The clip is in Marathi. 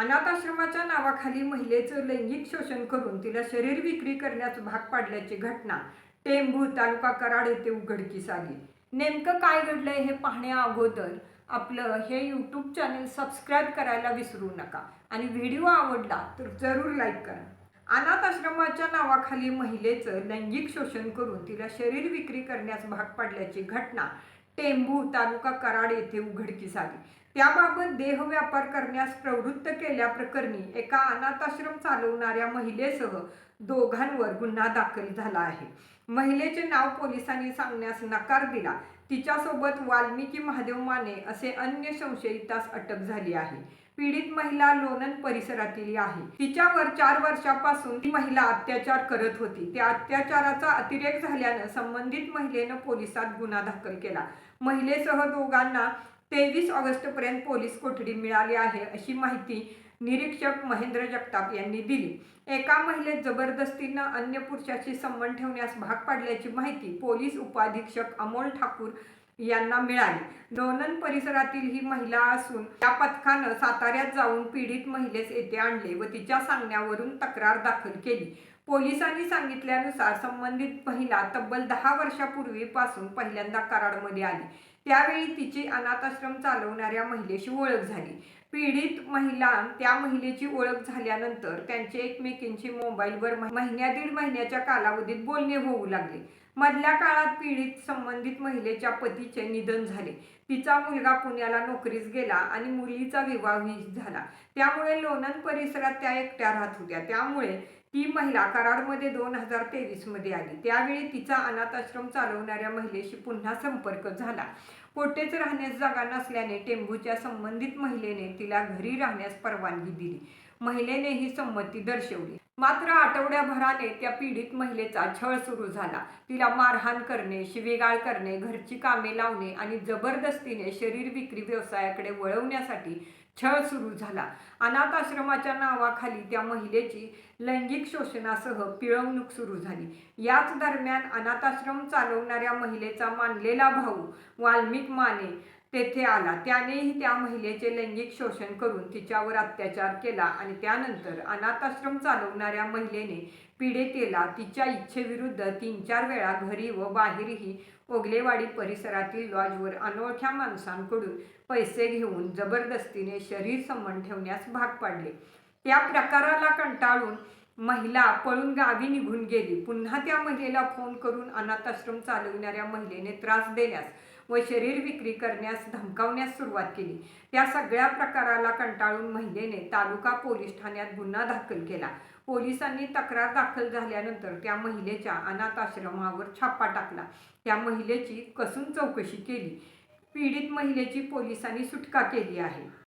अनाथाश्रमाच्या नावाखाली महिलेचं लैंगिक शोषण करून तिला शरीर विक्री करण्यास भाग पाडल्याची घटना टेंभू तालुका कराड येथे उघडकीस आली. नेमकं काय घडलंय हे पाहण्या अगोदर आपलं हे यूट्यूब चॅनेल सबस्क्राईब करायला विसरू नका. आणि व्हिडिओ आवडला तर जरूर लाईक करा. अनाथ आश्रमाच्या नावाखाली महिलेचं लैंगिक शोषण करून तिला शरीर विक्री करण्यास भाग पाडल्याची घटना टेंभू तालुका कराड येथे उघडकीस आली. त्याबाबत देहव्यापार करण्यास प्रवृत्त केल्याप्रकरणी एका अनाथाश्रम चालवणाऱ्या महिलेसह दोघांवर गुन्हा दाखल झाला आहे. महिलेचे नाव पोलिसांनी सांगण्यास नकार दिला. तिच्यासोबत वाल्मिकी महादेव माने असे अन्य संशयितास अटक झाली आहे. पीडित महिला लोणंद परिसरातील आहे. तिच्यावर चार वर्षापासून ती महिला अत्याचार करत होती. त्या अत्याचाराचा अतिरेक झाल्यानं संबंधित महिलेनं पोलिसात गुन्हा दाखल केला. महिलेसह दोघांना तेवीस ऑगस्टपर्यंत पोलीस कोठडी मिळाली आहे अशी माहिती निरीक्षक महेंद्र जगताप यांनी दिली. एका महिलेत जबरदस्तीनं अन्य पुरुषाशी संबंध ठेवण्यास भाग पाडल्याची माहिती पोलीस उपाधीक्षक अमोल ठाकूर यांना मिळाली. लोणंद परिसरातील ही महिला असून या पथकानं साताऱ्यात जाऊन पीडित महिलेस येथे आणले व तिच्या सांगण्यावरून तक्रार दाखल केली. पोलिसांनी सांगितल्यानुसार संबंधित महिला तब्बल दहा वर्षापूर्वीपासून पहिल्यांदा कराडमध्ये आली. त्यावेळी तिची अनाथाश्रम चालवणाऱ्या महिलेशी ओळख झाली. पीडित महिला त्या महिलेची ओळख झाल्यानंतर त्यांचे एकमेकींची मोबाईलवर महिन्या दीड महिन्याच्या कालावधीत बोलणे होऊ लागले. मधल्या काळात पीडित संबंधित महिलेच्या पतीचे निधन झाले. तिचा मुलगा पुण्याला नोकरीस गेला आणि मुलीचा विवाहही झाला. त्यामुळे लोणंद परिसरात त्या एकट्या राहत होत्या. त्यामुळे ती महिला कराडमध्ये दोन हजार तेवीसमध्ये आली. त्यावेळी तिचा अनाथाश्रम चालवणाऱ्या महिलेशी पुन्हा संपर्क झाला. कोटेच राहण्यास जागा नसल्याने टेंभूच्या संबंधित महिलेने तिला घरी राहण्यास परवानगी दिली. महिलेने ही संमती दर्शवली. मात्र आठवड्याभराने त्या पीडित महिलेचा छळ सुरू झाला. तिला मारहाण करणे शिवेगाळ करणे घरची कामे लावणे आणि जबरदस्तीने शरीर विक्री व्यवसायाकडे वळवण्यासाठी छळ सुरू झाला. अनाथ आश्रमाच्या नावाखाली त्या महिलेची लैंगिक शोषणासह पिळवणूक सुरू झाली. याच दरम्यान अनाथाश्रम चालवणाऱ्या महिलेचा मानलेला भाऊ वाल्मिक माने तेथे आला. त्यानेही त्या महिलेचे लैंगिक शोषण करून तिच्यावर अत्याचार केला आणि त्यानंतर अनाथाश्रम चालवणाऱ्या महिलेने पीडितेला तिच्या इच्छेविरुद्ध तीन चार वेळा घरी व बाहेरही ओगलेवाडी परिसरातील लॉजवर अनोळख्या माणसांकडून पैसे घेऊन जबरदस्तीने शरीर संबंध ठेवण्यास भाग पाडले. त्या प्रकाराला कंटाळून महिला पळून गावी निघून गेली. पुन्हा त्या महिलेला फोन करून अनाथाश्रम चालवणाऱ्या महिलेने त्रास देण्यास व शरीर विक्री करण्यास धमकावण्यास सुरुवात केली. त्या सगळ्या प्रकाराला कंटाळून महिलेने तालुका पोलीस ठाण्यात गुन्हा दाखल केला. पोलिसांनी तक्रार दाखल झाल्यानंतर त्या महिलेच्या अनाथाश्रमावर छापा टाकला. त्या महिलेची कसून चौकशी केली. पीडित महिलेची पोलिसांनी सुटका केली आहे.